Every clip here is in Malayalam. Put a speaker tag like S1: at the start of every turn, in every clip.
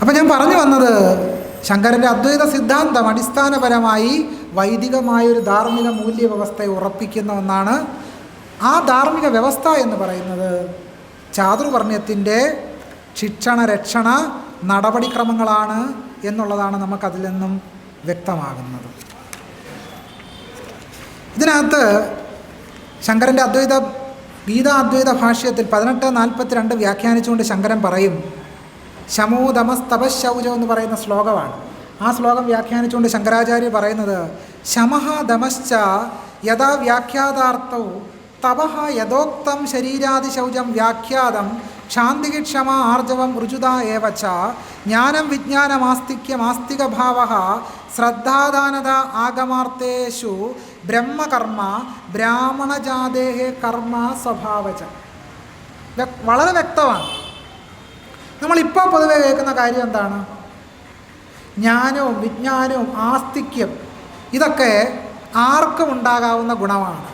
S1: അപ്പം ഞാൻ പറഞ്ഞു വന്നത് ശങ്കരന്റെ അദ്വൈത സിദ്ധാന്തം അടിസ്ഥാനപരമായി വൈദികമായൊരു ധാർമ്മിക മൂല്യ വ്യവസ്ഥയെ ഉറപ്പിക്കുന്ന ഒന്നാണ്. ആ ധാർമ്മിക വ്യവസ്ഥ എന്ന് പറയുന്നത് ചാതുർവർണയത്തിന്റെ ശിക്ഷണ രക്ഷണ നടപടിക്രമങ്ങളാണ് എന്നുള്ളതാണ് നമുക്കതിൽ നിന്നും വ്യക്തമാകുന്നത്. ഇതിനകത്ത് ശങ്കരന്റെ അദ്വൈത ഗീതാ അദ്വൈത ഭാഷ്യത്തിൽ പതിനെട്ട് നാൽപ്പത്തിരണ്ട് വ്യാഖ്യാനിച്ചുകൊണ്ട് ശങ്കരൻ പറയും ശമോ ദമസ്തപശൗചം എന്ന് പറയുന്ന ശ്ലോകമാണ്. ആ ശ്ലോകം വ്യാഖ്യാനിച്ചുകൊണ്ട് ശങ്കരാചാര്യ പറയുന്നത് ശമഹ ദമശ്ച യഥാ വ്യാഖ്യാതാർത്ഥൗ തപഹ യഥോക്തം ശരീരാദിശൗചം വ്യാഖ്യാതം ക്ഷാന്തികി ക്ഷമ ആർജവം ഋജുത ഏവച്ച ജ്ഞാനം വിജ്ഞാനമാസ്തിക്യമാസ്തികഭാവ ശ്രദ്ധാദാനത ആഗമാർത്തേഷു ബ്രഹ്മകർമ്മ ബ്രാഹ്മണജാതേഹേ കർമ്മ സ്വഭാവച വളരെ വ്യക്തമാണ്. നമ്മളിപ്പോൾ പൊതുവെ കേൾക്കുന്ന കാര്യം എന്താണ്? ജ്ഞാനവും വിജ്ഞാനവും ആസ്തിക്യം ഇതൊക്കെ ആർക്കും ഉണ്ടാകാവുന്ന ഗുണമാണ്.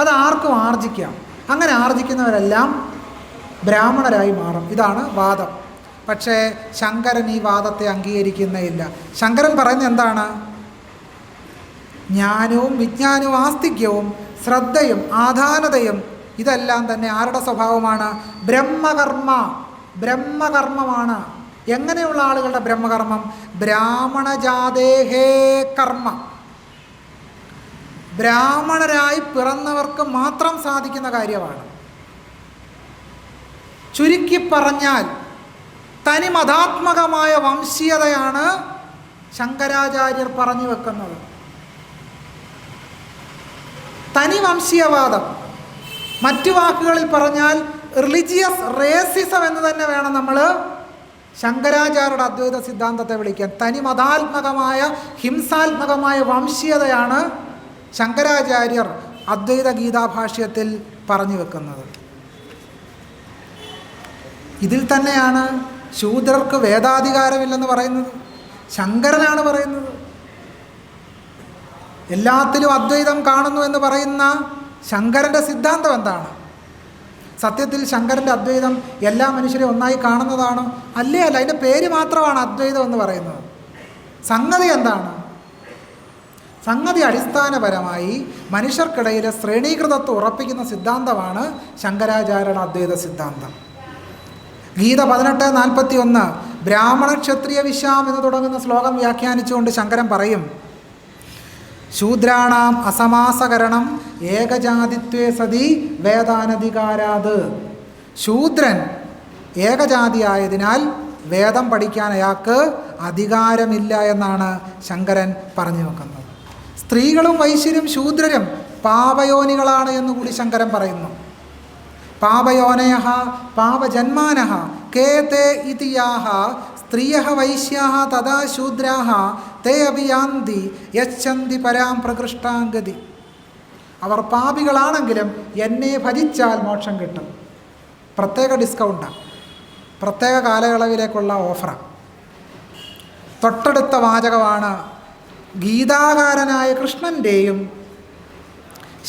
S1: അത് ആർക്കും ആർജിക്കാം. അങ്ങനെ ആർജിക്കുന്നവരെല്ലാം ബ്രാഹ്മണരായി മാറും. ഇതാണ് വാദം. പക്ഷേ ശങ്കരൻ ഈ വാദത്തെ അംഗീകരിക്കുന്നേയില്ല ശങ്കരൻ പറയുന്നത് എന്താണ്? ജ്ഞാനവും വിജ്ഞാനവും ആസ്തിക്യവും ശ്രദ്ധയും ആധാനതയും ഇതെല്ലാം തന്നെ ആരുടെ സ്വഭാവമാണ്? ബ്രഹ്മകർമ്മ. ബ്രഹ്മകർമ്മമാണ്. എങ്ങനെയുള്ള ആളുകളുടെ ബ്രഹ്മകർമ്മം? ബ്രാഹ്മണജാതേഹേ കർമ്മ. ബ്രാഹ്മണരായി പിറന്നവർക്ക് മാത്രം സാധിക്കുന്ന കാര്യമാണ്. ചുരുക്കി പറഞ്ഞാൽ തനി മതാത്മകമായ വംശീയതയാണ് ശങ്കരാചാര്യർ പറഞ്ഞു വെക്കുന്നത്. തനി വംശീയവാദം. മറ്റു വാക്കുകളിൽ പറഞ്ഞാൽ റിലിജിയസ് റേസിസം എന്ന് തന്നെ വേണം നമ്മൾ ശങ്കരാചാര്യയുടെ അദ്വൈത സിദ്ധാന്തത്തെ വിളിക്കാൻ. തനി മതാത്മകമായ ഹിംസാത്മകമായ വംശീയതയാണ് ശങ്കരാചാര്യർ അദ്വൈത ഗീതാഭാഷ്യത്തിൽ പറഞ്ഞു വെക്കുന്നത്. ഇതിൽ തന്നെയാണ് ശൂദ്രർക്ക് വേദാധികാരമില്ലെന്ന് പറയുന്നത്. ശങ്കരനാണ് പറയുന്നത്. എല്ലാത്തിലും അദ്വൈതം കാണുന്നു എന്ന് പറയുന്ന ശങ്കരന്റെ സിദ്ധാന്തം എന്താണ്? സത്യത്തിൽ ശങ്കരന്റെ അദ്വൈതം എല്ലാ മനുഷ്യരെയും ഒന്നായി കാണുന്നതാണ്. അല്ലേ? അല്ല അതിന്റെ പേര് മാത്രമാണ് അദ്വൈതം എന്ന് പറയുന്നത്. സംഗതി എന്താണ്? സംഗതി അടിസ്ഥാനപരമായി മനുഷ്യർക്കിടയിലെ ശ്രേണീകൃതത്വം ഉറപ്പിക്കുന്ന സിദ്ധാന്തമാണ് ശങ്കരാചാര്യയുടെ അദ്വൈത സിദ്ധാന്തം. ഗീത പതിനെട്ട് നാൽപ്പത്തി ഒന്ന് ബ്രാഹ്മണ ക്ഷത്രിയ വിശാം എന്ന് തുടങ്ങുന്ന ശ്ലോകം വ്യാഖ്യാനിച്ചുകൊണ്ട് ശങ്കരൻ പറയും ശൂദ്രാണാം അസമാസകരണം ഏകജാതിത്വേ സതി വേദാനധികാരാത്. ശൂദ്രൻ ഏകജാതിയായതിനാൽ വേദം പഠിക്കാൻ അയാൾക്ക് അധികാരമില്ല എന്നാണ് ശങ്കരൻ പറഞ്ഞു വെക്കുന്നത്. സ്ത്രീകളും വൈശ്യരും ശൂദ്രരും പാപയോനികളാണ് എന്നുകൂടി ശങ്കരൻ പറയുന്നു. പാപയോനയ പാപജന്മാനഹ കേ ഇതിയാഹ ഇതി യാഹ സ്ത്രീയ വൈശ്യാ തഥാ ശൂദ്രാ തേ അഭിയാന്തി യച്ഛന്തി പരാം പ്രകൃഷ്ടാംഗതി അവർ പാപികളാണെങ്കിലും എന്നെ ഭജിച്ചാൽ മോക്ഷം കിട്ടും. പ്രത്യേക ഡിസ്കൗണ്ടാണ് പ്രത്യേക കാലയളവിലേക്കുള്ള ഓഫറാണ് തൊട്ടടുത്ത വാചകമാണ് ഗീതാകാരനായ കൃഷ്ണന്റെയും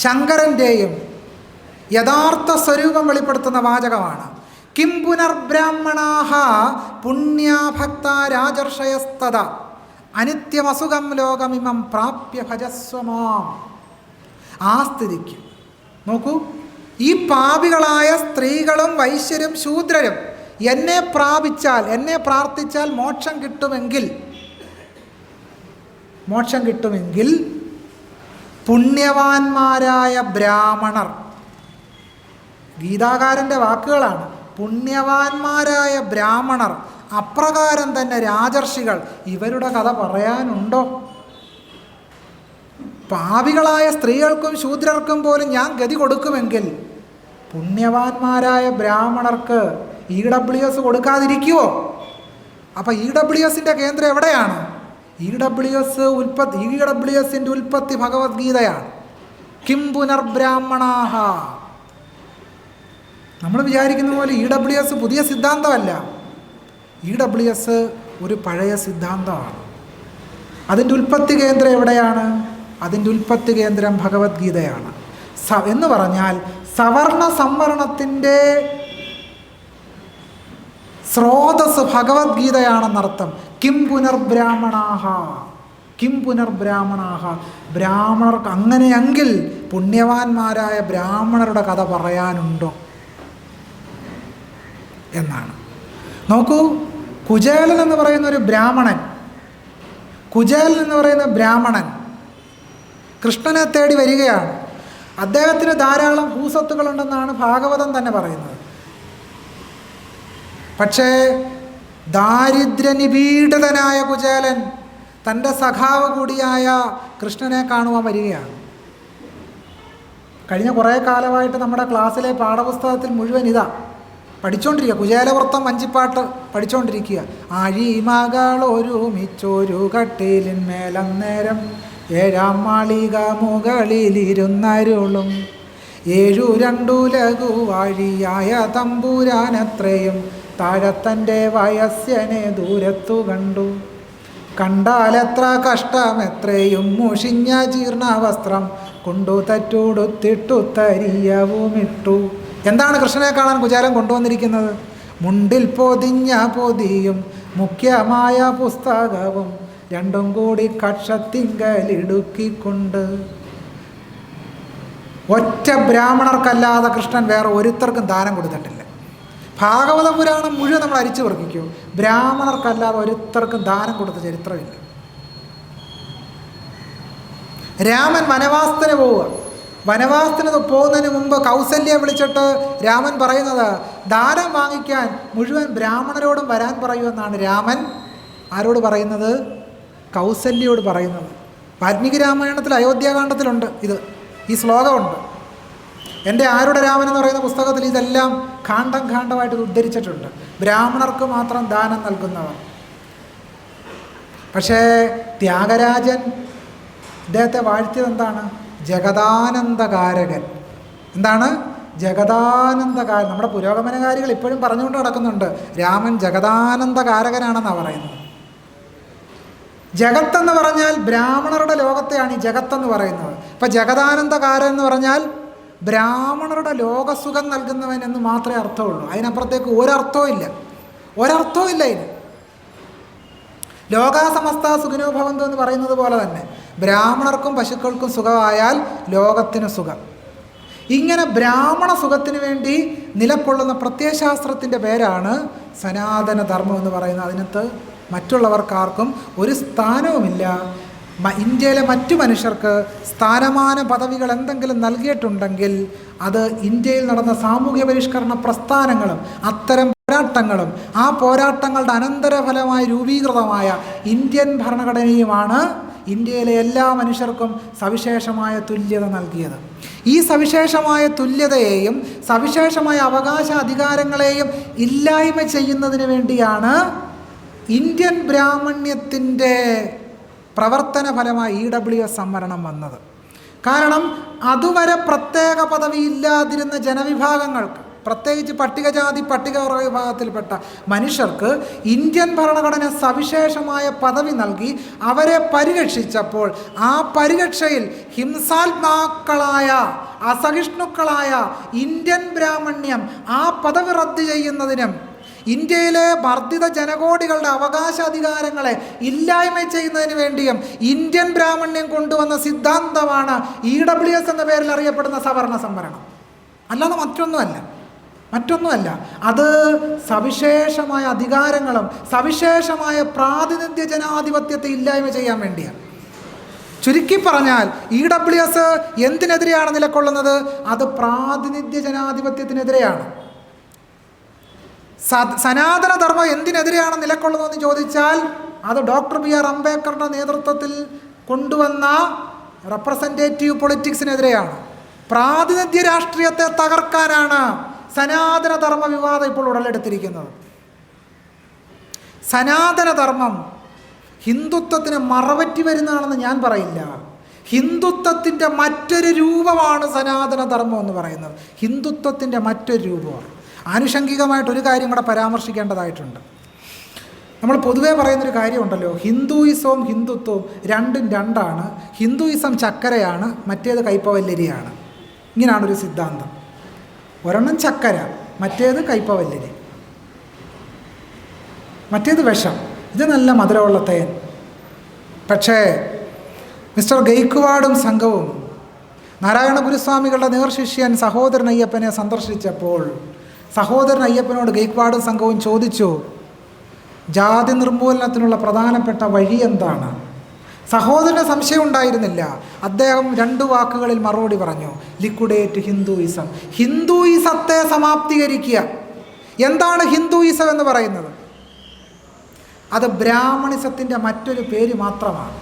S1: ശങ്കരന്റെയും യഥാർത്ഥ സ്വരൂപം വെളിപ്പെടുത്തുന്ന വാചകമാണ്. കിം പുനർബ്രാഹ്മണാഹ പുണ്യാഭക്ത രാജർഷയസ്തത അനിത്യമസുഖം ലോകമിമം പ്രാപ്യ ഭജസ്വമാം ആ സ്ഥിതിക്ക്. നോക്കൂ ഈ പാപികളായ സ്ത്രീകളും വൈശ്യരും ശൂദ്രരും എന്നെ പ്രാപിച്ചാൽ എന്നെ പ്രാർത്ഥിച്ചാൽ മോക്ഷം കിട്ടുമെങ്കിൽ മോക്ഷം കിട്ടുമെങ്കിൽ പുണ്യവാന്മാരായ ബ്രാഹ്മണർ. ഗീതാകാരന്റെ വാക്കുകളാണ്. പുണ്യവാന്മാരായ ബ്രാഹ്മണർ അപ്രകാരം തന്നെ രാജർഷികൾ ഇവരുടെ കഥ പറയാനുണ്ടോ? പാപികളായ സ്ത്രീകൾക്കും ശൂദ്രർക്കും പോലും ഞാൻ ഗതി കൊടുക്കുമെങ്കിൽ പുണ്യവാന്മാരായ ബ്രാഹ്മണർക്ക് ഇ ഡബ്ല്യു എസ് കൊടുക്കാതിരിക്കുമോ അപ്പം ഇ ഡബ്ല്യു എസിന്റെ കേന്ദ്രം എവിടെയാണ്? ഇ ഡബ്ല്യു എസ് ഉൽപ്പത്തി ഇ ഡബ്ല്യു എസിന്റെ ഉൽപ്പത്തി ഭഗവത്ഗീതയാണ്. കിം പുനർബ്രാഹ്മണാഹ നമ്മൾ വിചാരിക്കുന്ന പോലെ ഇ ഡബ്ല്യു എസ് പുതിയ സിദ്ധാന്തമല്ല. ഇ ഡബ്ല്യു എസ് ഒരു പഴയ സിദ്ധാന്തമാണ്. അതിന്റെ ഉൽപ്പത്തി കേന്ദ്രം എവിടെയാണ്? അതിന്റെ ഉൽപ്പത്തി കേന്ദ്രം ഭഗവത്ഗീതയാണ്. സ എന്ന് പറഞ്ഞാൽ സവർണ സംവരണത്തിന്റെ സ്രോതസ് ഭഗവത്ഗീതയാണെന്നർത്ഥം കിം പുനർബ്രാഹ്മണാഹ. കിം പുനർബ്രാഹ്മണാഹ. ബ്രാഹ്മണർക്ക് അങ്ങനെയെങ്കിൽ പുണ്യവാന്മാരായ ബ്രാഹ്മണരുടെ കഥ പറയാനുണ്ടോ? എന്നാണ്. നോക്കൂ കുചേലൻ എന്ന് പറയുന്ന ഒരു ബ്രാഹ്മണൻ കുചേലൻ എന്ന് പറയുന്ന ബ്രാഹ്മണൻ കൃഷ്ണനെ തേടി വരികയാണ്. അദ്ദേഹത്തിന് ധാരാളം ഭൂസ്വത്തുകളുണ്ടെന്നാണ് ഭാഗവതം തന്നെ പറയുന്നത്. പക്ഷേ ദാരിദ്ര്യനിപീഡിതനായ കുചേലൻ തന്റെ സഖാവ് കൂടിയായ കൃഷ്ണനെ കാണുവാൻ വരികയാണ്. കഴിഞ്ഞ കുറേ കാലമായിട്ട് നമ്മുടെ ക്ലാസ്സിലെ പാഠപുസ്തകത്തിൽ മുഴുവൻ ഇതാ പഠിച്ചുകൊണ്ടിരിക്കുക കുചേലവൃത്തം വഞ്ചിപ്പാട്ട് പഠിച്ചുകൊണ്ടിരിക്കുക അഴിമകളൊരുമിച്ചൊരു കട്ടിലിന്മേലന്നേരം ഏഴാം മാളിക മുകളിലിരുന്നരുളും. ഏഴു രണ്ടു ലഘു വാഴിയായ തമ്പുരാനത്രയും താഴത്തന്റെ വയസ്സനെ ദൂരത്തു കണ്ടു. കണ്ടാലെത്ര കഷ്ടം എത്രയും മുഷിഞ്ഞ ജീർണ വസ്ത്രം കൊണ്ടു തറ്റുടുത്തിട്ടു തരിയവുമിട്ടു എന്താണ് കൃഷ്ണനെ കാണാൻ കുചാലൻ കൊണ്ടുവന്നിരിക്കുന്നത്? മുണ്ടിൽ പൊതിഞ്ഞ പൊതിയും മുഖ്യമായ പുസ്തകവും രണ്ടും കൂടി കക്ഷത്തിങ്കലിടുക്കിക്കൊണ്ട്. ഒറ്റ ബ്രാഹ്മണർക്കല്ലാതെ കൃഷ്ണൻ വേറെ ഒരുത്തർക്കും ദാനം കൊടുത്തിട്ടില്ല. ഭാഗവത പുരാണം മുഴുവൻ നമ്മൾ അരിച്ചു വർക്കിക്കൂ ബ്രാഹ്മണർക്കല്ലാതെ ഒരുത്തർക്കും ദാനം കൊടുത്ത ചരിത്രമില്ല. രാമൻ വനവാസത്തിന് പോവുക. വനവാസത്തിന് പോകുന്നതിന് മുമ്പ് കൗസല്യെ വിളിച്ചിട്ട് രാമൻ പറയുന്നത് ദാനം വാങ്ങിക്കാൻ മുഴുവൻ ബ്രാഹ്മണരോടും വരാൻ പറയൂ എന്നാണ് രാമൻ ആരോട് പറയുന്നത്? കൗസല്യോട് പറയുന്നത്. വാൽമീകി രാമായണത്തിൽ അയോധ്യാകാന്ഡത്തിലുണ്ട് ഇത്. ഈ ശ്ലോകമുണ്ട്. എന്റെ ആരുടെ രാമൻ എന്ന് പറയുന്ന പുസ്തകത്തിൽ ഇതെല്ലാം ഖാണ്ഡം ഖാണ്ഡമായിട്ട് ഉദ്ധരിച്ചിട്ടുണ്ട്. ബ്രാഹ്മണർക്ക് മാത്രം ദാനം നൽകുന്നവർ. പക്ഷേ ത്യാഗരാജൻ ഇദ്ദേഹത്തെ വാഴ്ത്തിയത് എന്താണ്? ജഗദാനന്ദകാരകൻ. എന്താണ്? ജഗദാനന്ദകാരൻ. നമ്മുടെ പുരോഗമനകാരികൾ ഇപ്പോഴും പറഞ്ഞുകൊണ്ട് നടക്കുന്നുണ്ട്. രാമൻ ജഗദാനന്ദകാരകനാണെന്നാണ് പറയുന്നത്. ജഗത്തെന്ന് പറഞ്ഞാൽ ബ്രാഹ്മണരുടെ ലോകത്തെയാണ് ഈ ജഗത്തെന്ന് പറയുന്നത്. ഇപ്പം ജഗദാനന്ദകാരൻ എന്ന് പറഞ്ഞാൽ ബ്രാഹ്മണരുടെ ലോകസുഖം നൽകുന്നവൻ എന്ന് മാത്രമേ അർത്ഥമുള്ളൂ. അതിനപ്പുറത്തേക്ക് ഒരർത്ഥവും ഇല്ല. ഒരർത്ഥവും ഇല്ല ഇതിന് ലോകാസമസ്ത സുഖിനോ ഭവന്തു എന്ന് പറയുന്നത് പോലെ തന്നെ ബ്രാഹ്മണർക്കും പശുക്കൾക്കും സുഖമായാൽ ലോകത്തിന് സുഖം. ഇങ്ങനെ ബ്രാഹ്മണ സുഖത്തിന് വേണ്ടി നിലക്കൊള്ളുന്ന പ്രത്യയശാസ്ത്രത്തിന്റെ പേരാണ് സനാതനധർമ്മം എന്ന് പറയുന്നത്. അതിനകത്ത് മറ്റുള്ളവർക്കാർക്കും ഒരു സ്ഥാനവുമില്ല. ഇന്ത്യയിലെ മറ്റു മനുഷ്യർക്ക് സ്ഥാനമാന പദവികൾ എന്തെങ്കിലും നൽകിയിട്ടുണ്ടെങ്കിൽ അത് ഇന്ത്യയിൽ നടന്ന സാമൂഹ്യ പരിഷ്കരണ പ്രസ്ഥാനങ്ങളും അത്തരം പോരാട്ടങ്ങളും ആ പോരാട്ടങ്ങളുടെ അനന്തരഫലമായി രൂപീകൃതമായ ഇന്ത്യൻ ഭരണഘടനയുമാണ് ഇന്ത്യയിലെ എല്ലാ മനുഷ്യർക്കും സവിശേഷമായ തുല്യത നൽകിയത്. ഈ സവിശേഷമായ തുല്യതയെയും സവിശേഷമായ അവകാശ അധികാരങ്ങളെയും ഇല്ലായ്മ ചെയ്യുന്നതിന് വേണ്ടിയാണ് ഇന്ത്യൻ ബ്രാഹ്മണ്യത്തിന്റെ പ്രവർത്തന ഫലമായി ഇ ഡബ്ല്യു എസ് സംവരണം വന്നത്. കാരണം അതുവരെ പ്രത്യേക പദവി ഇല്ലാതിരുന്ന ജനവിഭാഗങ്ങൾക്ക് പ്രത്യേകിച്ച് പട്ടികജാതി പട്ടികവർഗ വിഭാഗത്തിൽപ്പെട്ട മനുഷ്യർക്ക് ഇന്ത്യൻ ഭരണഘടന സവിശേഷമായ പദവി നൽകി അവരെ പരിരക്ഷിച്ചപ്പോൾ ആ പരിരക്ഷയിൽ ഹിംസാത്മാക്കളായ അസഹിഷ്ണുക്കളായ ഇന്ത്യൻ ബ്രാഹ്മണ്യം ആ പദവി റദ്ദ് ചെയ്യുന്നതിനും ഇന്ത്യയിലെ വർദ്ധിത ജനകോടികളുടെ അവകാശാധികാരങ്ങളെ ഇല്ലായ്മ ചെയ്യുന്നതിന് വേണ്ടിയും ഇന്ത്യൻ ബ്രാഹ്മണ്യം കൊണ്ടുവന്ന സിദ്ധാന്തമാണ് ഇ ഡബ്ല്യു എസ് എന്ന പേരിൽ അറിയപ്പെടുന്ന സവർണ സംവരണം. അല്ലാതെ മറ്റൊന്നുമല്ല. മറ്റൊന്നുമല്ല അത് സവിശേഷമായ അധികാരങ്ങളും സവിശേഷമായ പ്രാതിനിധ്യ ജനാധിപത്യത്തെ ഇല്ലായ്മ ചെയ്യാൻ വേണ്ടിയാണ്. ചുരുക്കി പറഞ്ഞാൽ ഇ ഡബ്ല്യു എസ് എന്തിനെതിരെയാണ് നിലകൊള്ളുന്നത്? അത് പ്രാതിനിധ്യ ജനാധിപത്യത്തിനെതിരെയാണ്. സനാതന സനാതനധർമ്മം എന്തിനെതിരെയാണ് നിലകൊള്ളുന്നതെന്ന് ചോദിച്ചാൽ അത് ഡോക്ടർ ബി ആർ അംബേദ്കറുടെ നേതൃത്വത്തിൽ കൊണ്ടുവന്ന റെപ്രസെന്റേറ്റീവ് പൊളിറ്റിക്സിനെതിരെയാണ് പ്രാതിനിധ്യ രാഷ്ട്രീയത്തെ തകർക്കാനാണ് സനാതനധർമ്മ വിവാദം ഇപ്പോൾ ഉടലെടുത്തിരിക്കുന്നത്. സനാതനധർമ്മം ഹിന്ദുത്വത്തിന് മറവറ്റി വരുന്നതാണെന്ന് ഞാൻ പറയില്ല. ഹിന്ദുത്വത്തിന്റെ മറ്റൊരു രൂപമാണ് സനാതനധർമ്മം എന്ന് പറയുന്നത്. ഹിന്ദുത്വത്തിന്റെ മറ്റൊരു രൂപമാണ്. ആനുഷംഗികമായിട്ട് ഒരു കാര്യം കൂടെ പരാമർശിക്കേണ്ടതായിട്ടുണ്ട്. നമ്മൾ പൊതുവേ പറയുന്നൊരു കാര്യമുണ്ടല്ലോ. ഹിന്ദുയിസവും ഹിന്ദുത്വവും രണ്ടും രണ്ടാണ്. ഹിന്ദുയിസം ചക്കരയാണ് മറ്റേത് കൈപ്പവല്ലരിയാണ്. ഇങ്ങനെയാണൊരു സിദ്ധാന്തം. ഒരെണ്ണം ചക്കര മറ്റേത് കൈപ്പവല്ലരി മറ്റേത് വിഷം. ഇത് നല്ല മധുരമുള്ള തേൻ. പക്ഷേ മിസ്റ്റർ ഗെയ്ക്വാഡും സംഘവും നാരായണ ഗുരുസ്വാമികളുടെ നേർശിഷ്യൻ സഹോദരൻ അയ്യപ്പനെ സന്ദർശിച്ചപ്പോൾ സഹോദരൻ അയ്യപ്പനോട് ഗെയ്ക്വാഡും സംഘവും ചോദിച്ചു ജാതി നിർമൂലനത്തിനുള്ള പ്രധാനപ്പെട്ട വഴി എന്താണ് സഹോദരന് സംശയം ഉണ്ടായിരുന്നില്ല. അദ്ദേഹം രണ്ടു വാക്കുകളിൽ മറുപടി പറഞ്ഞു. ലിക്വിഡേറ്റ് ഹിന്ദുയിസം ഹിന്ദുയിസത്തെ സമാപ്തീകരിക്കുക. എന്താണ് ഹിന്ദുയിസം എന്ന് പറയുന്നത്? അത് ബ്രാഹ്മണിസത്തിന്റെ മറ്റൊരു പേര് മാത്രമാണ്.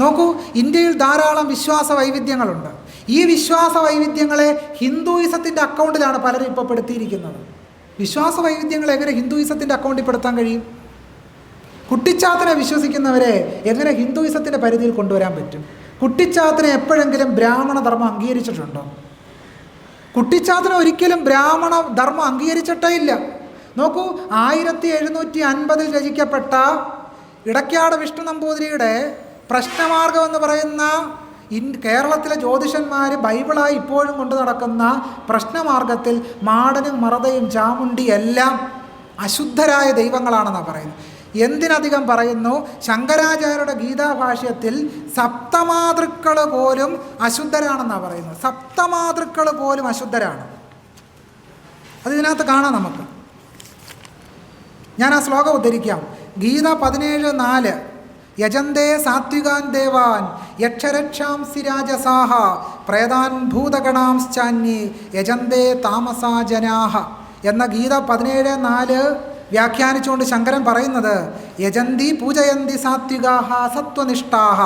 S1: നോക്കൂ ഇന്ത്യയിൽ ധാരാളം വിശ്വാസ വൈവിധ്യങ്ങളുണ്ട് ഈ വിശ്വാസ വൈവിധ്യങ്ങളെ ഹിന്ദുയിസത്തിന്റെ അക്കൗണ്ടിലാണ് പലരും ഇപ്പോൾ പെടുത്തിയിരിക്കുന്നത്. വിശ്വാസ വൈവിധ്യങ്ങളെ എങ്ങനെ ഹിന്ദുയിസത്തിന്റെ അക്കൗണ്ടിൽ പെടുത്താൻ കഴിയും? കുട്ടിച്ചാത്തിനെ വിശ്വസിക്കുന്നവരെ എങ്ങനെ ഹിന്ദുയിസത്തിന്റെ പരിധിയിൽ കൊണ്ടുവരാൻ പറ്റും? കുട്ടിച്ചാത്തനെ എപ്പോഴെങ്കിലും ബ്രാഹ്മണ ധർമ്മം അംഗീകരിച്ചിട്ടുണ്ടോ? കുട്ടിച്ചാത്തനെ ഒരിക്കലും ബ്രാഹ്മണ ധർമ്മം അംഗീകരിച്ചിട്ടേ ഇല്ല. നോക്കൂ ആയിരത്തി എഴുന്നൂറ്റി അൻപതിൽ രചിക്കപ്പെട്ട ഇടയ്ക്കാട് വിഷ്ണു നമ്പൂതിരിയുടെ പ്രശ്നമാർഗം എന്ന് പറയുന്ന ഇൻ കേരളത്തിലെ ജ്യോതിഷന്മാർ ബൈബിളായി ഇപ്പോഴും കൊണ്ടു നടക്കുന്ന പ്രശ്നമാർഗത്തിൽ മാടനും മറതയും ചാമുണ്ടി എല്ലാം അശുദ്ധരായ ദൈവങ്ങളാണെന്നാണ് പറയുന്നത്. എന്തിനധികം പറയുന്നു? ശങ്കരാചാര്യരുടെ ഗീതാഭാഷ്യത്തിൽ സപ്തമാതൃക്കൾ പോലും അശുദ്ധരാണെന്നാണ് പറയുന്നത്. സപ്തമാതൃക്കൾ പോലും അശുദ്ധരാണ്. അത് ഇതിനകത്ത് കാണാം നമുക്ക്. ഞാൻ ആ ശ്ലോകം ഉദ്ധരിക്കാം. ഗീത പതിനേഴ് നാല്. യജന്തേ സാത്വികാൻ ദേവാൻ യക്ഷരക്ഷാംസി രാജസാഹ പ്രേതാൻ ഭൂതഗണാംശ്ചാന്യേ യജന്തേ താമസാ ജനാഹ എന്ന ഗീത പതിനേഴ് നാല് വ്യാഖ്യാനിച്ചുകൊണ്ട് ശങ്കരൻ പറയുന്നത് യജന്തി പൂജയന്തി സാത്വികാഹ സത്വനിഷ്ഠാഹ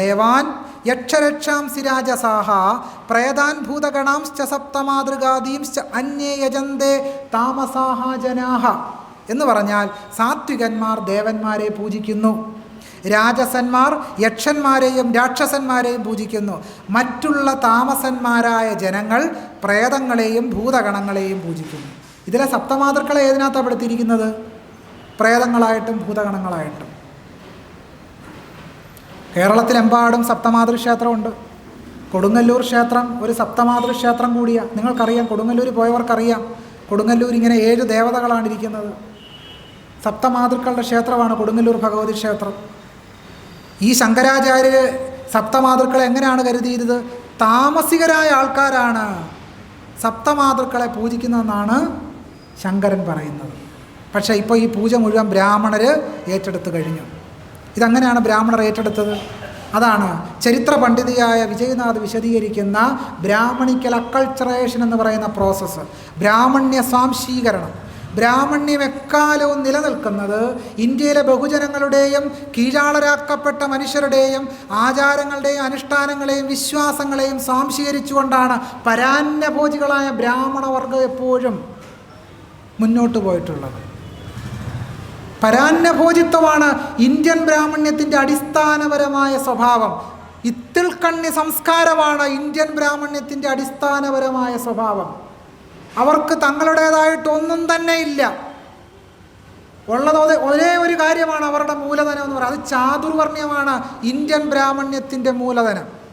S1: ദേവാൻ യക്ഷരക്ഷാംസി രാജസാഹ പ്രേതാൻ ഭൂതഗണാംശ്ച സപ്തമാതൃകാദീംശ്ച അന്യേ യജന്തേ താമസാഹ ജനാഹ. എന്ന് പറഞ്ഞാൽ സാത്വികന്മാർ ദേവന്മാരെ പൂജിക്കുന്നു. രാജസന്മാർ യക്ഷന്മാരെയും രാക്ഷസന്മാരെയും പൂജിക്കുന്നു. മറ്റുള്ള താമസന്മാരായ ജനങ്ങൾ പ്രേതങ്ങളെയും ഭൂതഗണങ്ങളെയും പൂജിക്കുന്നു. ഇതിലെ സപ്തമാതൃക്കളെ ഏതിനകത്താണ് പെടുത്തിയിരിക്കുന്നത്? പ്രേതങ്ങളായിട്ടും ഭൂതഗണങ്ങളായിട്ടും. കേരളത്തിലെമ്പാടും സപ്തമാതൃ ക്ഷേത്രമുണ്ട്. കൊടുങ്ങല്ലൂർ ക്ഷേത്രം ഒരു സപ്തമാതൃ ക്ഷേത്രം കൂടിയാണ് നിങ്ങൾക്കറിയാം കൊടുങ്ങല്ലൂർ പോയവർക്കറിയാം. കൊടുങ്ങല്ലൂർ ഇങ്ങനെ ഏഴ് ദേവതകളാണ് ഇരിക്കുന്നത്. സപ്തമാതൃക്കളുടെ ക്ഷേത്രമാണ് കൊടുങ്ങല്ലൂർ ഭഗവതി ക്ഷേത്രം. ഈ ശങ്കരാചാര്യർ സപ്തമാതൃക്കളെ എങ്ങനെയാണ് കരുതിയിരുന്നത്? താമസികരായ ആൾക്കാരാണ് സപ്തമാതൃക്കളെ പൂജിക്കുന്നതെന്നാണ് ശങ്കരൻ പറയുന്നത്. പക്ഷേ ഇപ്പോൾ ഈ പൂജ മുഴുവൻ ബ്രാഹ്മണർ ഏറ്റെടുത്ത് കഴിഞ്ഞു. ഇതങ്ങനെയാണ് ബ്രാഹ്മണർ ഏറ്റെടുത്തത്? അതാണ് ചരിത്ര പണ്ഡിതയായ വിജയനാഥ് വിശദീകരിക്കുന്ന ബ്രാഹ്മണിക്കൽ അക്കൾച്ചറേഷൻ എന്ന് പറയുന്ന പ്രോസസ്സ്. ബ്രാഹ്മണ്യ സ്വാംശീകരണം. ബ്രാഹ്മണ്യം എക്കാലവും നിലനിൽക്കുന്നത് ഇന്ത്യയിലെ ബഹുജനങ്ങളുടെയും കീഴാളരാക്കപ്പെട്ട മനുഷ്യരുടെയും ആചാരങ്ങളുടെയും അനുഷ്ഠാനങ്ങളെയും വിശ്വാസങ്ങളെയും സ്വാംശീകരിച്ചുകൊണ്ടാണ് പരാന്നഭോജികളായ ബ്രാഹ്മണവർഗം എപ്പോഴും മുന്നോട്ട് പോയിട്ടുള്ളത്. പരാന്നഭോജിത്വമാണ് ഇന്ത്യൻ ബ്രാഹ്മണ്യത്തിന്റെ അടിസ്ഥാനപരമായ സ്വഭാവം. ഇത്തിൽ കണ്ണി സംസ്കാരമാണ് ഇന്ത്യൻ ബ്രാഹ്മണ്യത്തിന്റെ അടിസ്ഥാനപരമായ സ്വഭാവം. അവർക്ക് തങ്ങളുടേതായിട്ടൊന്നും തന്നെ ഇല്ല. ഉള്ളത് ഒരേ- ഒരേ കാര്യമാണ് അവരുടെ മൂലധനം എന്ന് പറയുന്നത്. അത് ചാതുർവർണ്യമാണ് ഇന്ത്യൻ ബ്രാഹ്മണ്യത്തിന്റെ മൂലധനം.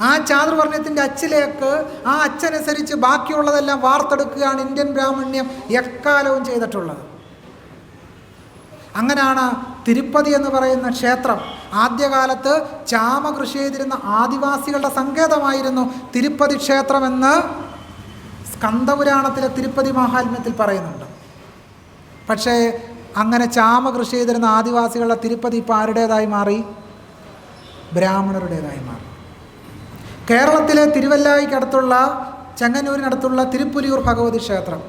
S1: ആ ചാതുർവർണയത്തിന്റെ അച്ചിലേക്ക് ആ അച്ചനുസരിച്ച് ബാക്കിയുള്ളതെല്ലാം വാർത്തെടുക്കുകയാണ് ഇന്ത്യൻ ബ്രാഹ്മണ്യം എക്കാലവും ചെയ്തിട്ടുള്ളത്. അങ്ങനെയാണ് തിരുപ്പതി എന്ന് പറയുന്ന ക്ഷേത്രം. ആദ്യകാലത്ത് ചാമ കൃഷി ചെയ്തിരുന്ന ആദിവാസികളുടെ സങ്കേതമായിരുന്നു തിരുപ്പതി ക്ഷേത്രമെന്ന് സ്കന്ദപുരാണത്തിലെ തിരുപ്പതി മഹാത്മ്യത്തിൽ പറയുന്നുണ്ട്. പക്ഷേ അങ്ങനെ ചാമ കൃഷി ചെയ്തിരുന്ന ആദിവാസികളുടെ തിരുപ്പതി ഇപ്പോൾ ആരുടേതായി മാറി? ബ്രാഹ്മണരുടേതായി മാറി. കേരളത്തിലെ തിരുവല്ലായിക്കടുത്തുള്ള ചെങ്ങന്നൂരിനടുത്തുള്ള തിരുപ്പുലിയൂർ ഭഗവതി ക്ഷേത്രം.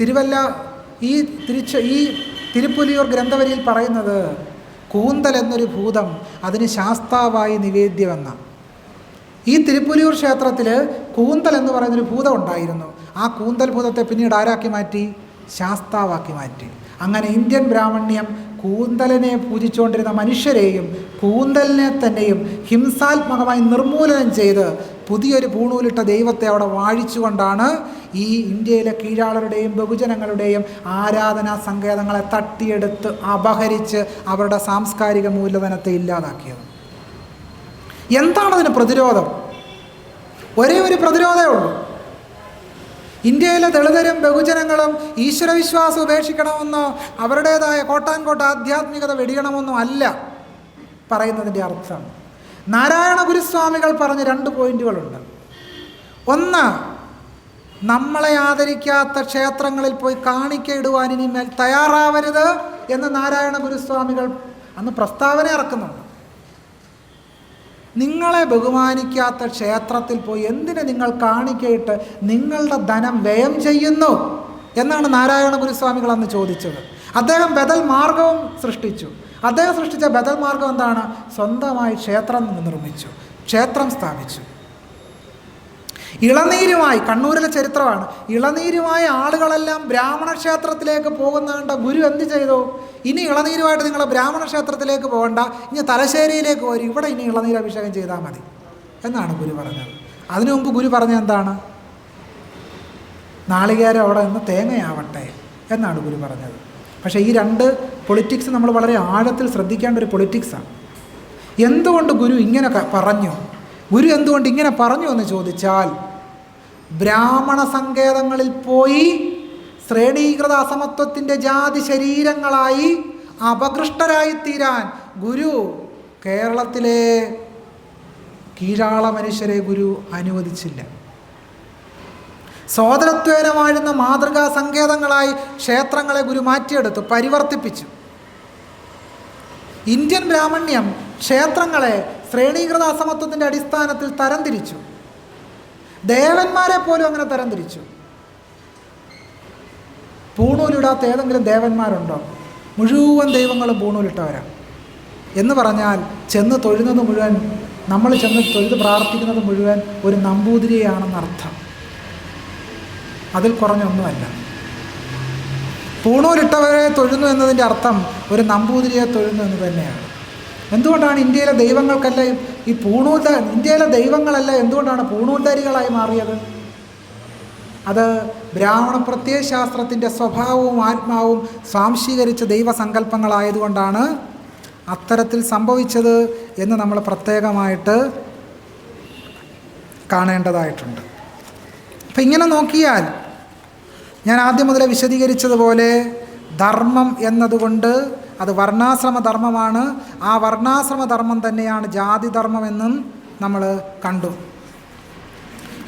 S1: തിരുവല്ല ഈ തിരിച്ച് ഈ തിരുപ്പുലിയൂർ ഗ്രന്ഥവരിയിൽ പറയുന്നത് കൂന്തൽ എന്നൊരു ഭൂതം അതിന് ശാസ്താവായി നിവേദ്യമെന്ന. ഈ തിരുപ്പുലിയൂർ ക്ഷേത്രത്തിൽ കൂന്തൽ എന്ന് പറയുന്നൊരു ഭൂതം ഉണ്ടായിരുന്നു. ആ കൂന്തൽ ഭൂതത്തെ പിന്നീട് ആരാക്കി മാറ്റി? ശാസ്താവാക്കി മാറ്റി. അങ്ങനെ ഇന്ത്യൻ ബ്രാഹ്മണ്യം കൂന്തലിനെ പൂജിച്ചുകൊണ്ടിരുന്ന മനുഷ്യരെയും കൂന്തലിനെ തന്നെയും ഹിംസാത്മകമായി നിർമൂലനം ചെയ്ത് പുതിയൊരു പൂണൂലിട്ട ദൈവത്തെ അവിടെ വാഴിച്ചുകൊണ്ടാണ് ഈ ഇന്ത്യയിലെ കീഴാളരുടെയും ബഹുജനങ്ങളുടെയും ആരാധനാ സങ്കേതങ്ങളെ തട്ടിയെടുത്ത് അപഹരിച്ച് അവരുടെ സാംസ്കാരിക മൂലധനത്തെ ഇല്ലാതാക്കിയത്. എന്താണ് അതിന് പ്രതിരോധം? ഒരേ ഒരു പ്രതിരോധമേ ഉള്ളൂ. ഇന്ത്യയിലെ ദളിതരും ബഹുജനങ്ങളും ഈശ്വരവിശ്വാസം ഉപേക്ഷിക്കണമെന്നോ അവരുടേതായ കോട്ടാൻകോട്ട ആധ്യാത്മികത വെടിയണമെന്നോ അല്ല പറയുന്നതിന്റെ അർത്ഥം. നാരായണ ഗുരുസ്വാമികൾ പറഞ്ഞ രണ്ട് പോയിന്റുകളുണ്ട്. ഒന്ന് നമ്മളെ ആദരിക്കാത്ത ക്ഷേത്രങ്ങളിൽ പോയി കാണിക്ക ഇടുവാൻ ഇനിമേൽ തയ്യാറാവരുത് എന്ന് നാരായണ ഗുരുസ്വാമികൾ അന്ന് പ്രസ്താവന ഇറക്കുന്നുണ്ട്. നിങ്ങളെ ബഹുമാനിക്കാത്ത ക്ഷേത്രത്തിൽ പോയി എന്തിനെ നിങ്ങൾ കാണിക്കയിട്ട് നിങ്ങളുടെ ധനം വ്യയം ചെയ്യുന്നു? എന്നാണ് നാരായണ ഗുരുസ്വാമികൾ അന്ന് ചോദിച്ചത്. അദ്ദേഹം ബദൽ മാർഗവും സൃഷ്ടിച്ചു. അദ്ദേഹം സൃഷ്ടിച്ച ബദൽ മാർഗം എന്താണ്? സ്വന്തമായി ക്ഷേത്രം നിർമ്മിച്ചു. ക്ഷേത്രം സ്ഥാപിച്ചു. ഇളനീരുമായി കണ്ണൂരിലെ ചരിത്രമാണ്. ഇളനീരുമായി ആളുകളെല്ലാം ബ്രാഹ്മണ ക്ഷേത്രത്തിലേക്ക് പോകുന്ന കണ്ട ഗുരു എന്ത് ചെയ്തു? ഇനി ഇളനീരുമായിട്ട് നിങ്ങൾ ബ്രാഹ്മണ ക്ഷേത്രത്തിലേക്ക് പോകണ്ട. ഇനി തലശ്ശേരിയിലേക്ക് വരും ഇവിടെ ഇനി ഇളനീര് അഭിഷേകം ചെയ്താൽ മതി. എന്നാണ് ഗുരു പറഞ്ഞത്. അതിനു മുമ്പ് ഗുരു പറഞ്ഞ എന്താണ്? നാളികേരം അവിടെ നിന്ന് തേങ്ങയാവട്ടെ എന്നാണ് ഗുരു പറഞ്ഞത്. പക്ഷേ ഈ രണ്ട് പൊളിറ്റിക്സ് നമ്മൾ വളരെ ആഴത്തിൽ ശ്രദ്ധിക്കേണ്ട ഒരു പൊളിറ്റിക്സാണ് എന്തുകൊണ്ട് ഗുരു ഇങ്ങനെ പറഞ്ഞു? ഗുരു എന്തുകൊണ്ട് ഇങ്ങനെ പറഞ്ഞു എന്ന് ചോദിച്ചാൽ ബ്രാഹ്മണ സങ്കേതങ്ങളിൽ പോയി ശ്രേണീകൃത അസമത്വത്തിന്റെ ജാതി ശരീരങ്ങളായി അപകൃഷ്ടരായി തീരാൻ ഗുരു കേരളത്തിലെ കീഴാള മനുഷ്യരെ ഗുരു അനുവദിച്ചില്ല. സ്വാതന്ത്വേന വാഴുന്ന മാതൃകാ സങ്കേതങ്ങളായി ക്ഷേത്രങ്ങളെ ഗുരു മാറ്റിയെടുത്തു പരിവർത്തിപ്പിച്ചു. ഇന്ത്യൻ ബ്രാഹ്മണ്യം ക്ഷേത്രങ്ങളെ ശ്രേണീകൃത അസമത്വത്തിന്റെ അടിസ്ഥാനത്തിൽ തരംതിരിച്ചു. ദേവന്മാരെ പോലും അങ്ങനെ തരംതിരിച്ചു പൂണൂലിടാത്ത ഏതെങ്കിലും ദേവന്മാരുണ്ടോ? മുഴുവൻ ദൈവങ്ങളും പൂണൂലിട്ടവരാണ്. എന്ന് പറഞ്ഞാൽ ചെന്ന് തൊഴുന്നത് മുഴുവൻ നമ്മൾ ചെന്ന് തൊഴുത് പ്രാർത്ഥിക്കുന്നത് മുഴുവൻ ഒരു നമ്പൂതിരിയാണെന്നർത്ഥം അതിൽ കുറഞ്ഞൊന്നുമല്ല. പൂണൂലിട്ടവരെ തൊഴുന്നു എന്നതിന്റെ അർത്ഥം ഒരു നമ്പൂതിരിയെ തൊഴുന്നു എന്ന് തന്നെയാണ്. എന്തുകൊണ്ടാണ് ഇന്ത്യയിലെ ദൈവങ്ങൾക്കല്ല ഈ- പൂണൂത്ത ഇന്ത്യയിലെ ദൈവങ്ങളല്ല എന്തുകൊണ്ടാണ് പൂണൂത്തരികളായി മാറിയത്? അത് ബ്രാഹ്മണ പ്രത്യയശാസ്ത്രത്തിന്റെ സ്വഭാവവും ആത്മാവും സ്വാംശീകരിച്ച ദൈവസങ്കല്പങ്ങളായതുകൊണ്ടാണ് അത്തരത്തിൽ സംഭവിച്ചത് എന്ന് നമ്മൾ പ്രത്യേകമായിട്ട് കാണേണ്ടതായിട്ടുണ്ട്. അപ്പം ഇങ്ങനെ നോക്കിയാൽ ഞാൻ ആദ്യം മുതലേ വിശദീകരിച്ചതുപോലെ ധർമ്മം എന്നതുകൊണ്ട് അത് വർണാശ്രമധർമ്മമാണ്. ആ വർണാശ്രമധർമ്മം തന്നെയാണ് ജാതി ധർമ്മമെന്നും നമ്മൾ കണ്ടു.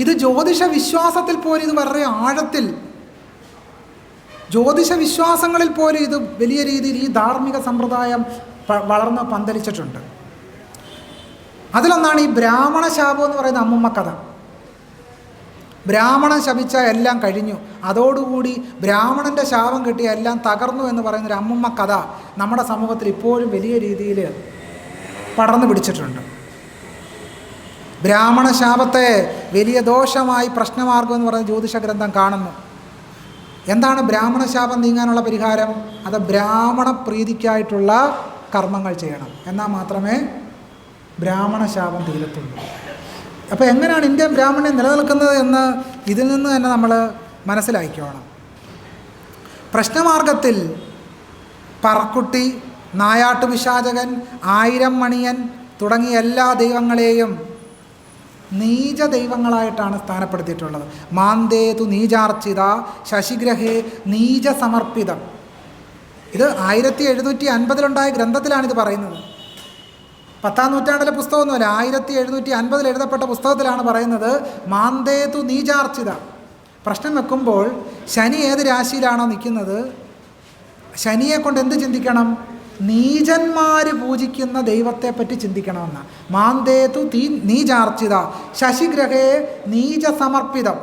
S1: ഇത് ജ്യോതിഷ വിശ്വാസത്തിൽ പോലും ഇത് വളരെ ആഴത്തിൽ ജ്യോതിഷ വിശ്വാസങ്ങളിൽ പോലും ഇത് വലിയ രീതിയിൽ ഈ ധാർമ്മിക സമ്പ്രദായം വളർന്ന് പന്തലിച്ചിട്ടുണ്ട്. അതിലൊന്നാണ് ഈ ബ്രാഹ്മണ ശാപം എന്ന് പറയുന്ന അമ്മുമ്മ കഥ ബ്രാഹ്മണൻ ശപിച്ച എല്ലാം കഴിഞ്ഞു. അതോടുകൂടി ബ്രാഹ്മണന്റെ ശാപം കിട്ടിയ എല്ലാം തകർന്നു എന്ന് പറയുന്നൊരു അമ്മുമ്മ കഥ നമ്മുടെ സമൂഹത്തിൽ ഇപ്പോഴും വലിയ രീതിയിൽ പടർന്നു പിടിച്ചിട്ടുണ്ട്. ബ്രാഹ്മണ ശാപത്തെ വലിയ ദോഷമായി പ്രശ്നമാർഗം എന്ന് പറയുന്ന ജ്യോതിഷ ഗ്രന്ഥം കാണുന്നു. എന്താണ് ബ്രാഹ്മണ ശാപം നീങ്ങാനുള്ള പരിഹാരം? അത് ബ്രാഹ്മണ പ്രീതിക്കായിട്ടുള്ള കർമ്മങ്ങൾ ചെയ്യണം. എന്നാൽ മാത്രമേ ബ്രാഹ്മണ ശാപം തീരത്തുള്ളൂ. അപ്പോൾ എങ്ങനെയാണ് ഇന്ത്യൻ ബ്രാഹ്മണ്യം നിലനിൽക്കുന്നത് എന്ന് ഇതിൽ നിന്ന് തന്നെ നമ്മൾ മനസ്സിലാക്കിക്കോണം പ്രശ്നമാർഗത്തിൽ പറക്കുട്ടി നായാട്ടു വിശാചകൻ ആയിരം മണിയൻ തുടങ്ങിയ എല്ലാ ദൈവങ്ങളെയും നീച ദൈവങ്ങളായിട്ടാണ് സ്ഥാനപ്പെടുത്തിയിട്ടുള്ളത്. മാന്തേതു നീചാർച്ചിത ശശിഗ്രഹേ നീച സമർപ്പിതം. ഇത് ആയിരത്തി എഴുന്നൂറ്റി അൻപതിലുണ്ടായ ഗ്രന്ഥത്തിലാണ് ഇത് പറയുന്നത്. പത്താം നൂറ്റാണ്ടിലെ പുസ്തകമൊന്നുമല്ല ആയിരത്തി എഴുന്നൂറ്റി അൻപതിൽ എഴുതപ്പെട്ട പുസ്തകത്തിലാണ് പറയുന്നത് മാന്തേതു നീചാർച്ചിത. പ്രശ്നം വെക്കുമ്പോൾ ശനി ഏത് രാശിയിലാണോ നിൽക്കുന്നത്? ശനിയെ കൊണ്ട് എന്ത് ചിന്തിക്കണം? നീചന്മാർ പൂജിക്കുന്ന ദൈവത്തെപ്പറ്റി ചിന്തിക്കണമെന്ന്. മാന്തേതു തീ നീചാർച്ചിത. ശശിഗ്രഹയെ നീച സമർപ്പിതം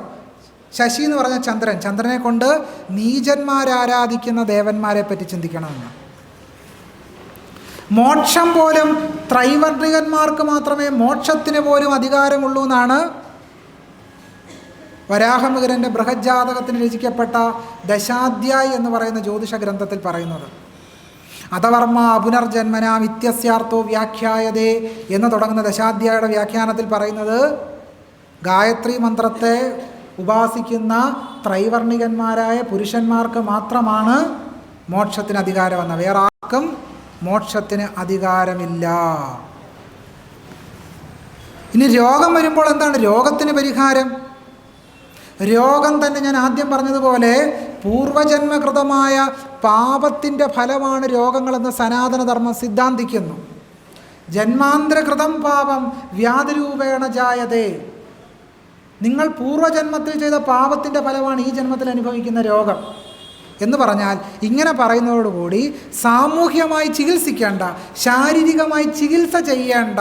S1: ശശി എന്ന് പറഞ്ഞ ചന്ദ്രൻ ചന്ദ്രനെ കൊണ്ട് നീചന്മാരാരാധിക്കുന്ന ദേവന്മാരെ പറ്റി ചിന്തിക്കണമെന്ന്. മോക്ഷം പോലും ത്രൈവർണികന്മാർക്ക് മാത്രമേ മോക്ഷത്തിന് പോലും അധികാരമുള്ളൂ എന്നാണ് വരാഹമുഖരന്റെ ബൃഹജാതകത്തിന് രചിക്കപ്പെട്ട ദശാധ്യായി എന്ന് പറയുന്ന ജ്യോതിഷ ഗ്രന്ഥത്തിൽ പറയുന്നത്. അഥവർമ്മ പുനർജന്മനാം ഇത്യസ്യാർത്ഥോ വ്യാഖ്യായതേ എന്ന് തുടങ്ങുന്ന ദശാധ്യായുടെ വ്യാഖ്യാനത്തിൽ പറയുന്നത് ഗായത്രി മന്ത്രത്തെ ഉപാസിക്കുന്ന ത്രൈവർണികന്മാരായ പുരുഷന്മാർക്ക് മാത്രമാണ് മോക്ഷത്തിന് അധികാരമെന്ന് വേറെ ആർക്കും മോക്ഷത്തിന് അധികാരമില്ല. ഇനി രോഗം വരുമ്പോൾ എന്താണ്? രോഗത്തിന് പരിഹാരം? രോഗം തന്നെ ഞാൻ ആദ്യം പറഞ്ഞതുപോലെ പൂർവജന്മകൃതമായ പാപത്തിന്റെ ഫലമാണ് രോഗങ്ങളെന്ന് സനാതനധർമ്മം സിദ്ധാന്തിക്കുന്നു. ജന്മാന്തരകൃതം പാപം വ്യാധിരൂപേണ ജായതേ. നിങ്ങൾ പൂർവജന്മത്തിൽ ചെയ്ത പാപത്തിന്റെ ഫലമാണ് ഈ ജന്മത്തിൽ അനുഭവിക്കുന്ന രോഗം. എന്ന് പറഞ്ഞാൽ ഇങ്ങനെ പറയുന്നതോടുകൂടി സാമൂഹ്യമായി ചികിത്സിക്കേണ്ട ശാരീരികമായി ചികിത്സ ചെയ്യേണ്ട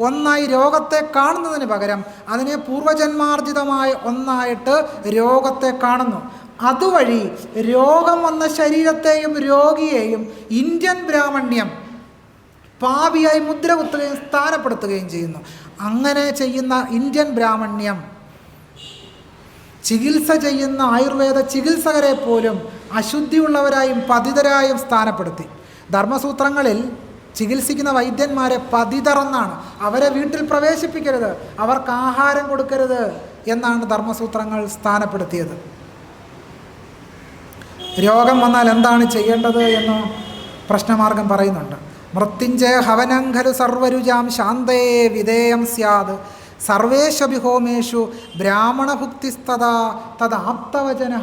S1: ഒന്നായി രോഗത്തെ കാണുന്നതിന് പകരം അതിനെ പൂർവജന്മാർജിതമായ ഒന്നായിട്ട് രോഗത്തെ കാണുന്നു. അതുവഴി രോഗം വന്ന ശരീരത്തെയും രോഗിയെയും ഇന്ത്യൻ ബ്രാഹ്മണ്യം പാപിയായി മുദ്ര കുത്തുകയും സ്ഥാനപ്പെടുത്തുകയും ചെയ്യുന്നു. അങ്ങനെ ചെയ്യുന്ന ഇന്ത്യൻ ബ്രാഹ്മണ്യം ചികിത്സ ചെയ്യുന്ന ആയുർവേദ ചികിത്സകരെ പോലും അശുദ്ധിയുള്ളവരായും പതിതരായും സ്ഥാനപ്പെടുത്തി. ധർമ്മസൂത്രങ്ങളിൽ ചികിത്സിക്കുന്ന വൈദ്യന്മാരെ പതിതറന്നാണ്. അവരെ വീട്ടിൽ പ്രവേശിപ്പിക്കരുത്. അവർക്ക് ആഹാരം കൊടുക്കരുത് എന്നാണ് ധർമ്മസൂത്രങ്ങൾ സ്ഥാനപ്പെടുത്തിയത്. രോഗം വന്നാൽ എന്താണ് ചെയ്യേണ്ടത് എന്ന് പ്രശ്നമാർഗം പറയുന്നുണ്ട്. മൃത്യുഞ്ജയ ഹവനംഖലു സർവരുജാം ശാന്തേ വിധേയം സ്യാത്. സർവേഷഭി ഹോമേഷു ബ്രാഹ്മണഭുക്തിസ്തഥാ തദാപ്തവചന.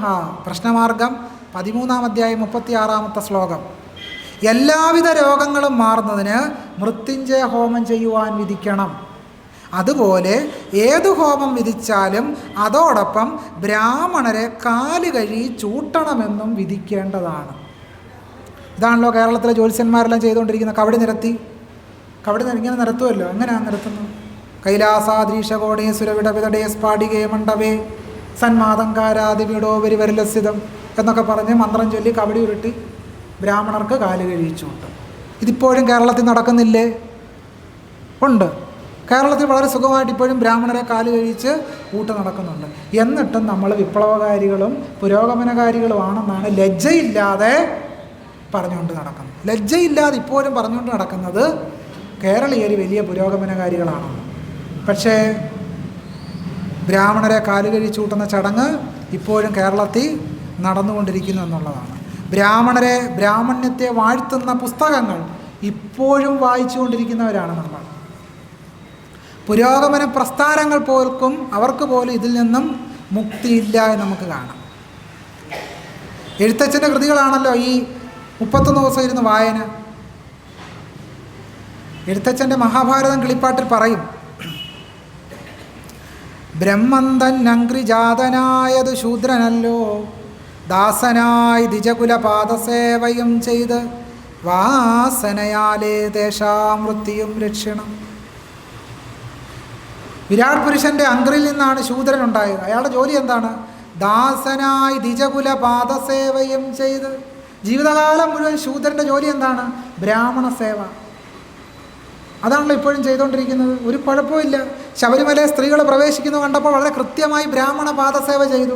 S1: പ്രശ്നമാർഗം പതിമൂന്നാം അധ്യായം മുപ്പത്തിയാറാമത്തെ ശ്ലോകം. എല്ലാവിധ രോഗങ്ങളും മാറുന്നതിന് മൃത്യുഞ്ജയ ഹോമം ചെയ്യുവാൻ വിധിക്കണം. അതുപോലെ ഏതു ഹോമം വിധിച്ചാലും അതോടൊപ്പം ബ്രാഹ്മണരെ കാൽ കഴി ചൂട്ടണമെന്നും വിധിക്കേണ്ടതാണ്. ഇതാണല്ലോ കേരളത്തിലെ ജ്യോത്സ്യന്മാരെല്ലാം ചെയ്തുകൊണ്ടിരിക്കുന്ന കവടി നിരത്തി. കവടി ഇങ്ങനെ നിരത്തുമല്ലോ എങ്ങനെയാണ് നിരത്തുന്നത്? കൈലാസാദ്രീഷകോടേ സുരവിടവിതടേ സ്പാടികേ മണ്ഡവേ സന്മാതങ്കാരാദിവിടോ വരിവരലസിതം എന്നൊക്കെ പറഞ്ഞ് മന്ത്രം ചൊല്ലി കബടി ഉരുട്ടി ബ്രാഹ്മണർക്ക് കാൽ കഴിയിച്ചുകൊണ്ട് കിട്ടും ഇതിപ്പോഴും കേരളത്തിൽ നടക്കുന്നില്ലേ? ഉണ്ട്. കേരളത്തിൽ വളരെ സുഖമായിട്ട് ഇപ്പോഴും ബ്രാഹ്മണരെ കാൽ കഴിച്ച് ഊട്ട് നടക്കുന്നുണ്ട്. എന്നിട്ടും നമ്മൾ വിപ്ലവകാരികളും പുരോഗമനകാരികളുമാണെന്നാണ് ലജ്ജയില്ലാതെ പറഞ്ഞുകൊണ്ട് നടക്കുന്നത്. ലജ്ജയില്ലാതെ ഇപ്പോഴും പറഞ്ഞുകൊണ്ട് നടക്കുന്നത് കേരളീയർ വലിയ പുരോഗമനകാരികളാണ് പക്ഷേ ബ്രാഹ്മണരെ കാൽ കഴിച്ചൂട്ടുന്ന ചടങ്ങ് ഇപ്പോഴും കേരളത്തിൽ നടന്നുകൊണ്ടിരിക്കുന്നു എന്നുള്ളതാണ്. ബ്രാഹ്മണരെ ബ്രാഹ്മണ്യത്തെ വാഴ്ത്തുന്ന പുസ്തകങ്ങൾ ഇപ്പോഴും വായിച്ചുകൊണ്ടിരിക്കുന്നവരാണ് നമ്മൾ. പുരോഗമന പ്രസ്ഥാനങ്ങൾ പോൽക്കും അവർക്ക് പോലും ഇതിൽ നിന്നും മുക്തിയില്ല എന്ന് നമുക്ക് കാണാം. എഴുത്തച്ഛന്റെ കൃതികളാണല്ലോ ഈ മുപ്പത്തൊന്ന് ദിവസം ഇരുന്ന് വായന. എഴുത്തച്ഛന്റെ മഹാഭാരതം കിളിപ്പാട്ടിൽ പറയും ബ്രഹ്മന്തൻ അങ്ക്രിജാതനായതു ശൂദ്രനല്ലോ. ദാസനായി ദ്വിജകുലപാദസേവയും ചെയ്ത് വാസനയാലേ ദേശാമൃത്തിയും രക്ഷണം. വിരാട് പുരുഷന്റെ അങ്ക്രിൽ നിന്നാണ് ശൂദ്രൻ ഉണ്ടായത് അയാളുടെ ജോലി എന്താണ്? ദാസനായി ദ്വിജകുല പാദസേവയും ചെയ്ത്. ജീവിതകാലം മുഴുവൻ ശൂദ്രന്റെ ജോലി എന്താണ്? ബ്രാഹ്മണ സേവ അതാണല്ലോ ഇപ്പോഴും ചെയ്തുകൊണ്ടിരിക്കുന്നത്. ഒരു കുഴപ്പമില്ല ശബരിമലയെ സ്ത്രീകൾ പ്രവേശിക്കുന്നു കണ്ടപ്പോൾ വളരെ കൃത്യമായി ബ്രാഹ്മണ പാദസേവ ചെയ്തു.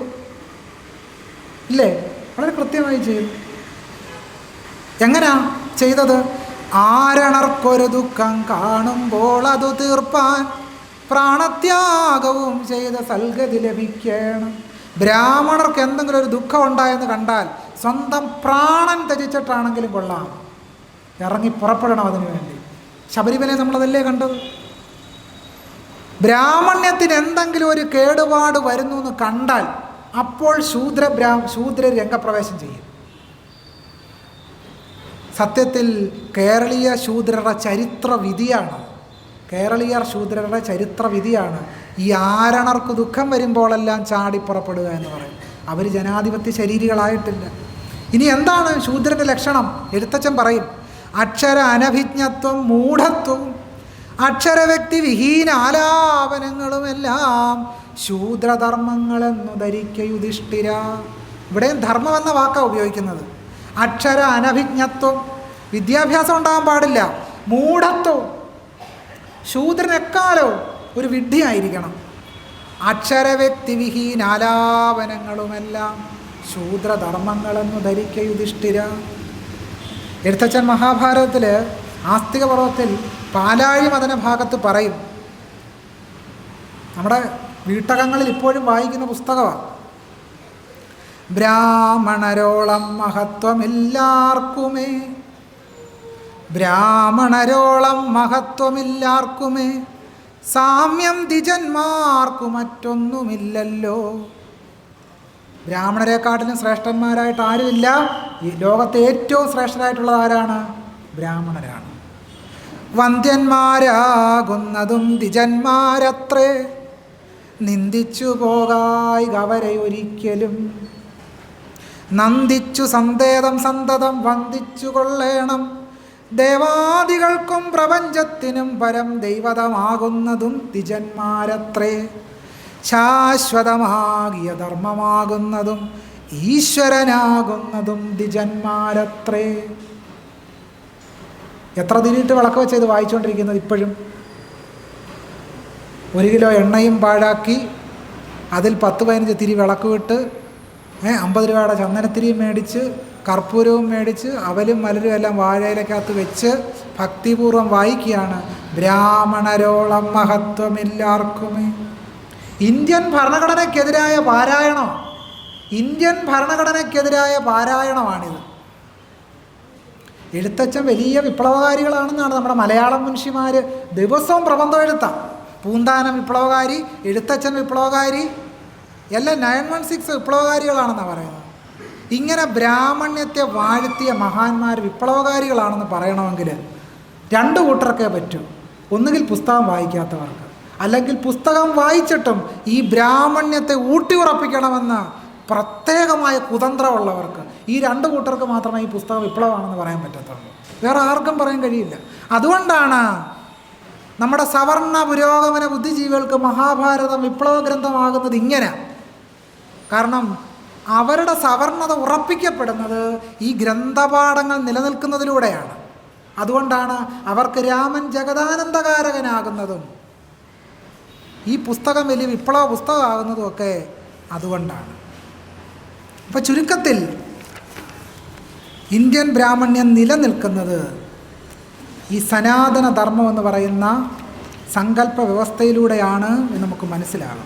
S1: ഇല്ലേ? വളരെ കൃത്യമായി ചെയ്തു. എങ്ങനാ ചെയ്തത്? ആരണർക്കൊരു ദുഃഖം കാണുമ്പോൾ അതു തീർപ്പാൻ പ്രാണത്യാഗവും ചെയ്ത സൽഗതി ലഭിക്കണം. ബ്രാഹ്മണർക്ക് എന്തെങ്കിലും ഒരു ദുഃഖം ഉണ്ടായെന്ന് കണ്ടാൽ സ്വന്തം പ്രാണൻ ത്യജിച്ചിട്ടാണെങ്കിലും കൊള്ളാം. ഇറങ്ങി പുറപ്പെടണം അതിനു വേണ്ടി ശബരിമലയെ നമ്മളതല്ലേ കണ്ടത്? ബ്രാഹ്മണ്യത്തിന് എന്തെങ്കിലും ഒരു കേടുപാട് വരുന്നു എന്ന് കണ്ടാൽ അപ്പോൾ ശൂദ്ര ബ്രാ ശൂദ്ര രംഗപ്രവേശം ചെയ്യും. സത്യത്തിൽ കേരളീയ ശൂദ്രരുടെ ചരിത്ര വിധിയാണ് കേരളീയർ ശൂദ്രരുടെ ചരിത്ര വിധിയാണ് ഈ ആരണർക്ക് ദുഃഖം വരുമ്പോഴെല്ലാം ചാടി പുറപ്പെടുക എന്ന് പറയും. അവർ ജനാധിപത്യ ശരീരികളായിട്ടില്ല. ഇനി എന്താണ് ശൂദ്രന്റെ ലക്ഷണം? എഴുത്തച്ഛൻ പറയും അക്ഷര അനഭിജ്ഞത്വം മൂഢത്വവും അക്ഷരവ്യക്തി വിഹീന ആലാപനങ്ങളുമെല്ലാം ശൂദ്രധർമ്മങ്ങളെന്നു ധരിക്ക യുധിഷ്ഠിര ഇവിടെയും ധർമ്മം എന്ന വാക്കാണ് ഉപയോഗിക്കുന്നത്. അക്ഷര അനഭിജ്ഞത്വം. വിദ്യാഭ്യാസം ഉണ്ടാകാൻ പാടില്ല. മൂഢത്വം. ശൂദ്രനെക്കാലോ ഒരു വിഡ്ഢിയായിരിക്കണം. അക്ഷരവ്യക്തി വിഹീനാലാപനങ്ങളുമെല്ലാം ശൂദ്രധർമ്മങ്ങളെന്നു ധരിക്ക യുധിഷ്ഠിര എഴുത്തച്ഛൻ മഹാഭാരതത്തിൽ ആസ്തിക പർവത്തിൽ പാലാഴി മദന ഭാഗത്ത് പറയും. നമ്മുടെ വീട്ടകങ്ങളിൽ ഇപ്പോഴും വായിക്കുന്ന പുസ്തകമാണ് ബ്രാഹ്മണരോളം മഹത്വമില്ലാർക്കുമേ. ബ്രാഹ്മണരോളം മഹത്വമില്ലാർക്കുമേ. സാമ്യം ദ്വിജന്മാർക്കു മറ്റൊന്നുമില്ലല്ലോ. ബ്രാഹ്മണരെക്കാട്ടിലും ശ്രേഷ്ഠന്മാരായിട്ട് ആരുമില്ല. ഈ ലോകത്തെ ഏറ്റവും ശ്രേഷ്ഠരായിട്ടുള്ളത് ആരാണ്? ബ്രാഹ്മണരാണ്. വന്ധ്യന്മാരാകുന്നതും ദ്വിജന്മാരത്രേ. നിന്ദിച്ചു പോകായി അവരെ ഒരിക്കലും. നന്ദിച്ചു സന്തേതം സന്തതം വന്ദിച്ചു കൊള്ളേണം. ദേവാദികൾക്കും പ്രപഞ്ചത്തിനും പരം ദൈവതമാകുന്നതും ദ്വിജന്മാരത്രേ. ശാശ്വതമാകിയ ധർമ്മമാകുന്നതും ഈശ്വരനാകുന്നതും ദ്വിജന്മാരത്രേ. എത്ര തിരിയിട്ട് വിളക്ക് വെച്ച് ഇത് വായിച്ചുകൊണ്ടിരിക്കുന്നത് ഇപ്പോഴും? ഒരു കിലോ എണ്ണയും പാഴാക്കി അതിൽ പത്ത് പതിനഞ്ച് തിരി വിളക്ക് വിട്ട് അമ്പത് രൂപയുടെ ചന്ദനത്തിരിയും മേടിച്ച് കർപ്പൂരവും മേടിച്ച് അവലും മലരും എല്ലാം വാഴയിലക്കകത്ത് വെച്ച് ഭക്തിപൂർവം വായിക്കുകയാണ്. ബ്രാഹ്മണരോളം മഹത്വമില്ലാർക്കുമേ. ഇന്ത്യൻ ഭരണഘടനയ്ക്കെതിരായ പാരായണം. ഇന്ത്യൻ ഭരണഘടനയ്ക്കെതിരായ പാരായണമാണിത്. എഴുത്തച്ഛൻ വലിയ വിപ്ലവകാരികളാണെന്നാണ് നമ്മുടെ മലയാളം മനുഷ്യന്മാർ ദിവസവും പ്രബന്ധം എഴുത്താം. പൂന്താനം വിപ്ലവകാരി എഴുത്തച്ഛൻ വിപ്ലവകാരി എല്ലാം നയൻ വൺ സിക്സ് വിപ്ലവകാരികളാണെന്നാണ് പറയുന്നത്. ഇങ്ങനെ ബ്രാഹ്മണ്യത്തെ വാഴ്ത്തിയ മഹാന്മാർ വിപ്ലവകാരികളാണെന്ന് പറയണമെങ്കിൽ രണ്ട് കൂട്ടർക്കേ പറ്റൂ. ഒന്നുകിൽ പുസ്തകം വായിക്കാത്തവർക്ക്. അല്ലെങ്കിൽ പുസ്തകം വായിച്ചിട്ടും ഈ ബ്രാഹ്മണ്യത്തെ ഊട്ടി ഊട്ടിയുറപ്പിക്കണമെന്ന് പ്രത്യേകമായ കുതന്ത്രമുള്ളവർക്ക്. ഈ രണ്ട് കൂട്ടർക്ക് മാത്രമേ ഈ പുസ്തകം വിപ്ലവമാണെന്ന് പറയാൻ പറ്റത്തുള്ളൂ. വേറെ ആർക്കും പറയാൻ കഴിയില്ല. അതുകൊണ്ടാണ് നമ്മുടെ സവർണ പുരോഗമന ബുദ്ധിജീവികൾക്ക് മഹാഭാരതം വിപ്ലവ ഗ്രന്ഥമാകുന്നത് ഇങ്ങനെ. കാരണം അവരുടെ സവർണത ഉറപ്പിക്കപ്പെടുന്നത് ഈ ഗ്രന്ഥപാഠങ്ങൾ നിലനിൽക്കുന്നതിലൂടെയാണ്. അതുകൊണ്ടാണ് അവർക്ക് രാമൻ ജഗദാനന്ദകാരകനാകുന്നതും ഈ പുസ്തകം വലിയ വിപ്ലവ പുസ്തകമാകുന്നതുമൊക്കെ അതുകൊണ്ടാണ്. അപ്പോൾ ചുരുക്കത്തിൽ ഇന്ത്യൻ ബ്രാഹ്മണ്യം നിലനിൽക്കുന്നത് ഈ സനാതന ധർമ്മം എന്ന് പറയുന്ന സങ്കല്പ വ്യവസ്ഥയിലൂടെയാണ് എന്ന് നമുക്ക് മനസ്സിലാകും.